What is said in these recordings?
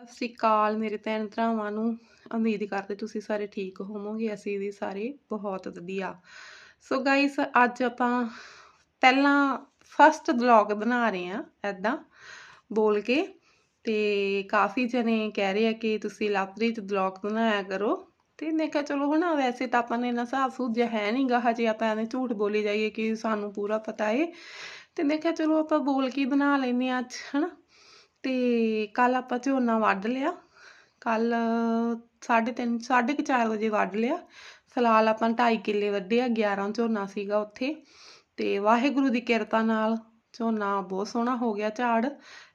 ਸਤਿ ਸ਼੍ਰੀ ਅਕਾਲ ਮੇਰੇ ਭੈਣ ਭਰਾਵਾਂ ਨੂੰ। ਉਮੀਦ ਕਰਦੇ ਤੁਸੀਂ ਸਾਰੇ ਠੀਕ ਹੋਵੋਗੇ, ਅਸੀਂ ਵੀ ਸਾਰੇ ਬਹੁਤ ਵਧੀਆ। ਸੋ ਗਾਇਸ ਅੱਜ ਆਪਾਂ ਪਹਿਲਾਂ ਫਸਟ ਵਲੌਗ ਬਣਾ ਰਹੇ ਆ ਐਦਾਂ ਬੋਲ ਕੇ। ਤੇ ਕਾਫੀ ਜਣੇ ਕਹਿ ਰਹੇ ਆ ਕਿ ਤੁਸੀਂ ਲਵਪ੍ਰੀਤ ਵਲੌਗ ਬਣਾਇਆ ਕਰੋ। ਤੇ ਮੈਂ ਕਿਹਾ ਚਲੋ ਹਨਾ ਵੈਸੇ ਤਾਂ ਆਪਾਂ ਨੇ ਇੰਨਾ ਹਿਸਾਬ ਸੂਝ ਹੈ ਨਹੀਂਗਾ ਹਜੇ ਆਪਾਂ ਐਵੇਂ ਝੂਠ ਬੋਲੀ ਜਾਈਏ ਕਿ ਸਾਨੂੰ ਪੂਰਾ ਪਤਾ ਏ। ਤੇ ਮੈਂ ਕਿਹਾ ਚਲੋ ਆਪਾਂ ਬੋਲ ਕੇ ਬਣਾ ਲੈਂਦੇ ਆ ਅੱਜ, ਹਨਾ? ਤੇ ਕੱਲ ਆਪਾਂ ਝੋਨਾ ਵੱਢ ਲਿਆ। ਕੱਲ 3:30 4:30 ਵਜੇ ਵੱਢ ਲਿਆ। ਫਿਲਹਾਲ ਆਪਾਂ 2.5 ਕਿੱਲੇ ਵੱਢੇ ਆ 11 ਝੋਨਾ ਸੀਗਾ ਉੱਥੇ। ਤੇ ਵਾਹਿਗੁਰੂ ਦੀ ਕਿਰਪਾ ਨਾਲ ਝੋਨਾ ਬਹੁਤ ਸੋਹਣਾ ਹੋ ਗਿਆ ਝਾੜ।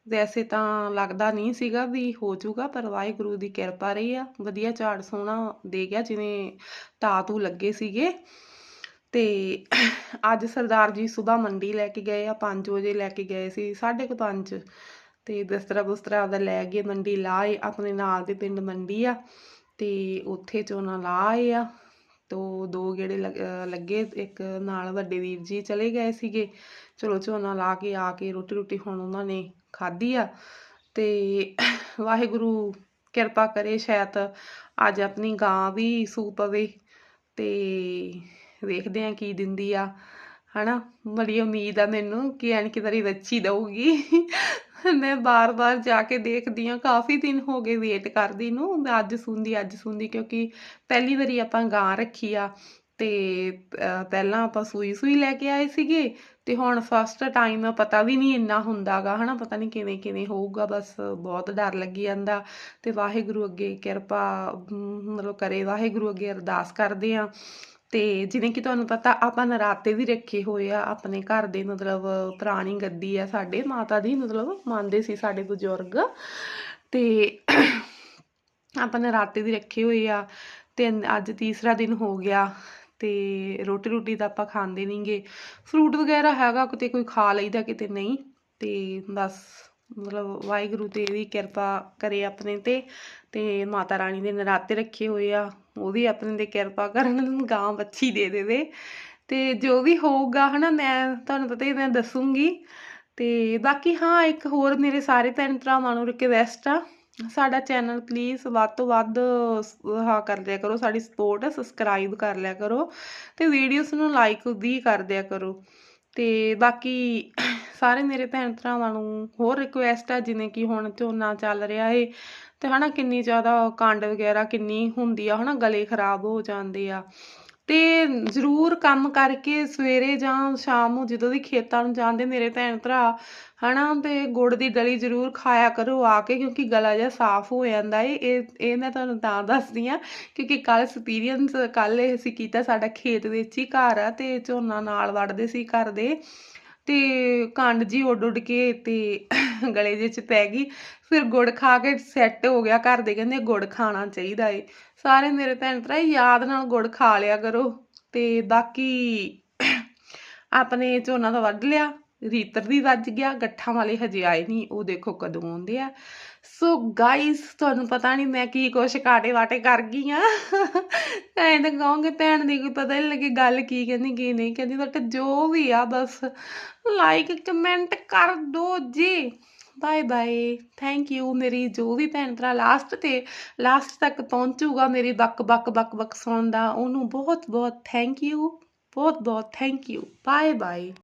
ਵੈਸੇ ਤਾਂ ਲੱਗਦਾ ਨਹੀਂ ਸੀਗਾ ਵੀ ਹੋ ਜਾਊਗਾ, ਪਰ ਵਾਹਿਗੁਰੂ ਦੀ ਕਿਰਪਾ ਰਹੀ ਆ। ਵਧੀਆ ਝਾੜ ਸੋਹਣਾ ਦੇ ਗਿਆ, ਜਿਵੇਂ ਤਾਤੂ ਲੱਗੇ ਸੀਗੇ। ਤੇ ਅੱਜ ਸਰਦਾਰ ਜੀ ਸਵੇਰ ਮੰਡੀ ਲੈ ਕੇ ਗਏ ਆ 5 ਵਜੇ ਲੈ ਕੇ ਗਏ ਸੀ 5:30 ਤੇ ਦਸਤਰਾ ਬੁਸਤਰਾ ਆਪਦਾ ਲੈ ਗਏ ਮੰਡੀ, ਲਾਏ, ਆਪਣੇ ਨਾਲ ਦੇ ਪਿੰਡ ਮੰਡੀ ਆ, ਤੇ ਉੱਥੇ ਝੋਨਾ ਲਾਏ ਆ, ਤੋ ਦੋ ਗੇੜੇ ਲੱਗੇ, ਇੱਕ ਨਾਲ ਵੱਡੇ ਵੀਰ ਜੀ ਚਲੇ ਗਏ ਸੀਗੇ, ਚਲੋ ਝੋਨਾ ਲਾ ਕੇ ਆ ਕੇ ਰੋਟੀ ਰੋਟੀ ਹੁਣ ਉਹਨਾਂ ਨੇ ਖਾਧੀ ਆ, ਤੇ ਵਾਹਿਗੁਰੂ ਕਿਰਪਾ ਕਰੇ ਸ਼ਾਇਦ ਅੱਜ ਆਪਣੀ ਗਾਂ ਵੀ ਸੂ ਪਵੇ, ਤੇ ਵੇਖਦੇ ਆ ਕੀ ਦਿੰਦੀ ਆ, ਹਨਾ? ਬੜੀ ਉਮੀਦ ਆ ਮੈਨੂੰ ਕਿ ਐਨ ਕਿ ਤੇਰੀ ਬੱਚੀ ਦਊਗੀ ਮੈਂ ਬਾਰ-ਬਾਰ ਜਾ ਕੇ ਦੇਖਦੀ ਆ ਕਾਫੀ ਦਿਨ ਹੋ ਗਏ ਵੇਟ ਕਰਦੀ ਨੂੰ। ਮੈਂ ਅੱਜ ਸੁਣਦੀ ਅੱਜ ਸੁਣਦੀ ਕਿਉਂਕਿ ਪਹਿਲੀ ਵਾਰੀ ਆਪਾਂ ਗਾਂ ਰੱਖੀ ਆ। ਤੇ ਪਹਿਲਾਂ ਆਪਾਂ ਸੂਈ ਸੂਈ ਲੈ ਕੇ ਆਏ ਸੀਗੇ ਤੇ ਹੁਣ ਫਸਟ ਟਾਈਮ ਪਤਾ ਵੀ ਨਹੀਂ ਇੰਨਾ ਹੁੰਦਾਗਾ ਹਨਾ? ਪਤਾ ਨਹੀਂ ਕਿਵੇਂ ਕਿਵੇਂ ਹੋਊਗਾ, ਬਸ ਬਹੁਤ ਡਰ ਲੱਗੀ ਜਾਂਦਾ। ਤੇ ਵਾਹਿਗੁਰੂ ਅੱਗੇ ਕਿਰਪਾ ਮਤਲਬ ਕਰੇ ਵਾਹਿਗੁਰੂ ਅੱਗੇ ਅਰਦਾਸ ਕਰਦੇ ਆ ਤੇ ਜਿਵੇਂ ਕਿ ਤੁਹਾਨੂੰ ਪਤਾ ਆਪਾਂ ਨਰਾਤੇ ਵੀ ਰੱਖੇ ਹੋਏ ਆ, ਆਪਣੇ ਘਰ ਦੇ ਮਤਲਬ ਪੁਰਾਣੀ ਗੱਦੀ ਆ ਸਾਡੇ, ਮਾਤਾ ਦੀ ਮਤਲਬ ਮੰਨਦੇ ਸੀ ਸਾਡੇ ਬਜ਼ੁਰਗ। ਤੇ ਆਪਾਂ ਨਰਾਤੇ ਵੀ ਰੱਖੇ ਹੋਏ ਆ ਤੇ ਅੱਜ ਤੀਸਰਾ ਦਿਨ ਹੋ ਗਿਆ ਤੇ ਰੋਟੀ ਰੋਟੀ ਤਾਂ ਆਪਾਂ ਖਾਂਦੇ ਨਹੀਂਗੇ ਫਰੂਟ ਵਗੈਰਾ ਹੈਗਾ, ਕਿਤੇ ਕੋਈ ਖਾ ਲਈਦਾ, ਕਿਤੇ ਨਹੀਂ। ਤੇ ਬਸ ਮਤਲਬ ਵਾਹਿਗੁਰੂ ਤੇ ਵੀ ਕਿਰਪਾ ਕਰੇ ਆਪਣੇ ਤੇ ਤੇ ਮਾਤਾ ਰਾਣੀ ਦੇ ਨਰਾਤੇ ਰੱਖੇ ਹੋਏ ਆ। ਉਹਦੀ ਆਪਣੇ ਤੇ ਕਿਰਪਾ ਕਰਨ ਗਾਂ ਬੱਚੀ ਦੇ ਦੇਵੇ ਤੇ ਜੋ ਵੀ ਹੋਊਗਾ ਹਨਾ, ਮੈਂ ਤੁਹਾਨੂੰ ਪਤਾ ਹੀ ਮੈਂ ਦੱਸੂਗੀ। ਤੇ ਬਾਕੀ ਹਾਂ, ਇੱਕ ਹੋਰ ਮੇਰੇ ਸਾਰੇ ਭੈਣ ਭਰਾਵਾਂ ਨੂੰ ਰਿਕਵੈਸਟ ਆ, ਸਾਡਾ ਚੈਨਲ ਪਲੀਜ਼ ਵੱਧ ਤੋਂ ਵੱਧ ਹਾਂ ਕਰ ਲਿਆ ਕਰੋ, ਸਾਡੀ ਸਪੋਰਟ ਸਬਸਕ੍ਰਾਈਬ ਕਰ ਲਿਆ ਕਰੋ ਤੇ ਵੀਡੀਓਜ਼ ਨੂੰ ਲਾਈਕ ਵੀ ਕਰ ਦਿਆ ਕਰੋ। ਤੇ ਬਾਕੀ ਸਾਰੇ ਮੇਰੇ ਭੈਣ ਭਰਾਵਾਂ ਨੂੰ ਹੋਰ ਰਿਕੁਐਸਟ ਆ, ਜਿਵੇਂ ਕਿ ਹੁਣ ਝੋਨਾ ਚੱਲ ਰਿਹਾ ਏ ਤੇ ਹਨਾ ਕਿੰਨੀ ਜ਼ਿਆਦਾ ਕੰਡ ਵਗੈਰਾ ਕਿੰਨੀ ਹੁੰਦੀ ਆ, ਹਨਾ ਗਲੇ ਖਰਾਬ ਹੋ ਜਾਂਦੇ ਆ। ਤੇ ਜ਼ਰੂਰ ਕੰਮ ਕਰਕੇ ਸਵੇਰੇ ਜਾਂ ਸ਼ਾਮ ਨੂੰ ਜਦੋਂ ਵੀ ਖੇਤਾਂ ਨੂੰ ਜਾਂਦੇ, ਮੇਰੇ ਭੈਣ ਭਰਾ, ਹਨਾ ਤੇ ਗੁੜ ਦੀ ਡਲੀ ਜ਼ਰੂਰ ਖਾਇਆ ਕਰੋ ਆ ਕੇ, ਕਿਉਂਕਿ ਗਲਾ ਜਿਹਾ ਸਾਫ਼ ਹੋ ਜਾਂਦਾ ਏ। ਇਹ ਇਹ ਮੈਂ ਤੁਹਾਨੂੰ ਤਾਂ ਦੱਸਦੀ ਆ, ਕਿਉਂਕਿ ਕੱਲ ਐਕਸਪੀਰੀਅੰਸ ਕੱਲ ਇਹ ਅਸੀਂ ਕੀਤਾ ਸਾਡਾ ਖੇਤ ਵਿੱਚ ਹੀ ਘਰ ਆ ਤੇ ਝੋਨਾ ਨਾਲ ਵੜਦੇ ਸੀ ਘਰ ਦੇ। ਤੇ ਕੰਡ ਜੀ ਉੱਡ ਉੱਡ ਕੇ ਤੇ ਗਲੇ ਦੇ ਚ ਪੈ ਗਈ। ਫਿਰ ਗੁੜ ਖਾ ਕੇ ਸੈੱਟ ਹੋ ਗਿਆ ਘਰ ਦੇ, ਕਹਿੰਦੇ ਗੁੜ ਖਾਣਾ ਚਾਹੀਦਾ ਏ। ਸਾਰੇ ਮੇਰੇ ਭੈਣ ਭਰਾ ਯਾਦ ਨਾਲ ਗੁੜ ਖਾ ਲਿਆ ਕਰੋ। ਤੇ ਬਾਕੀ ਆਪਣੇ ਝੋਨਾ ਦਾ ਵੱਢ ਲਿਆ, ਰੀਤਰ ਵੀ ਵੱਜ ਗਿਆ, ਗੱਠਾਂ ਵਾਲੇ ਹਜੇ ਆਏ ਨਹੀਂ, ਉਹ ਦੇਖੋ ਕਦੋਂ ਆਉਂਦੇ ਆ। ਸੋ ਗਾਇਸ ਤੁਹਾਨੂੰ ਪਤਾ ਨਹੀਂ ਮੈਂ ਕੀ ਕੁਛ ਕਾਟੇ ਵਾਟੇ ਕਰ ਗਈ ਆ। ਐਂ ਤਾਂ ਕਹੋਗੇ, ਭੈਣ ਦੀ ਕੋਈ ਪਤਾ ਨਹੀਂ ਲੱਗੇ ਗੱਲ ਕੀ ਕਹਿੰਦੀ, ਕੀ ਨਹੀਂ ਕਹਿੰਦੀ ਬਟ ਜੋ ਵੀ ਆ ਬਸ। ਲਾਈਕ ਕਮੈਂਟ ਕਰ ਦੋ ਜੀ। ਬਾਏ ਬਾਏ ਥੈਂਕ ਯੂ ਮੇਰੀ ਜੋ ਵੀ ਭੈਣ ਭਰਾ ਲਾਸਟ ਤੇ ਲਾਸਟ ਤੱਕ ਪਹੁੰਚੂਗਾ ਮੇਰੀ ਬੱਕ ਬੱਕ ਬੱਕ ਬੱਕ ਸੁਣਦਾ ਉਹਨੂੰ ਬਹੁਤ ਬਹੁਤ ਥੈਂਕ ਯੂ ਬਹੁਤ ਬਹੁਤ ਥੈਂਕ ਯੂ ਬਾਏ ਬਾਏ